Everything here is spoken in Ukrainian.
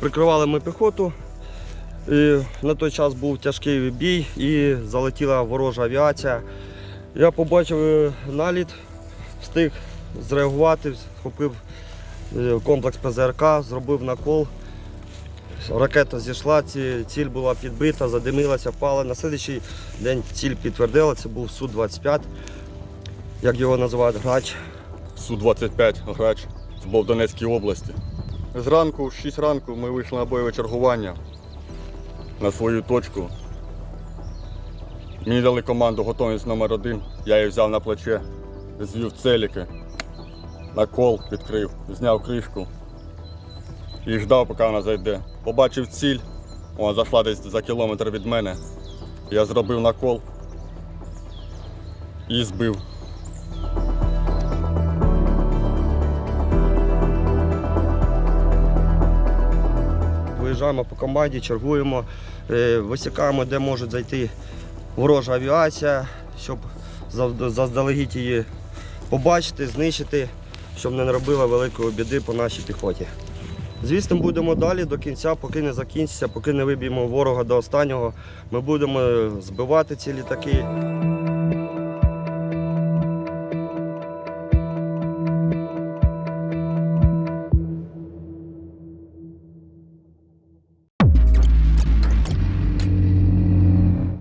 Прикривали ми піхоту. І на той час був тяжкий бій і залетіла ворожа авіація. Я побачив е, наліт, встиг зреагувати, схопив е, комплекс ПЗРК, зробив накол. Ракета зійшла, ціль була підбита, задимилася, впала. На слідчий день ціль підтвердила, це був Су-25, як його називають грач. Су-25 грач це був в Донецькій області. Зранку, в 6 ранку, ми вийшли на бойове чергування на свою точку. Мені дали команду готовність номер один. Я її взяв на плече, звів целіки, на кол відкрив, зняв кришку і ждав, поки вона зайде. Побачив ціль, вона зайшла десь за кілометр від мене. Я зробив накол і збив. Виїжджаємо по команді, чергуємо, е, висікаємо, де може зайти ворожа авіація, щоб заздалегідь її побачити, знищити, щоб не наробила великої біди по нашій піхоті. Звісно, будемо далі до кінця, поки не закінчиться, поки не виб'ємо ворога до останнього. Ми будемо збивати ці літаки.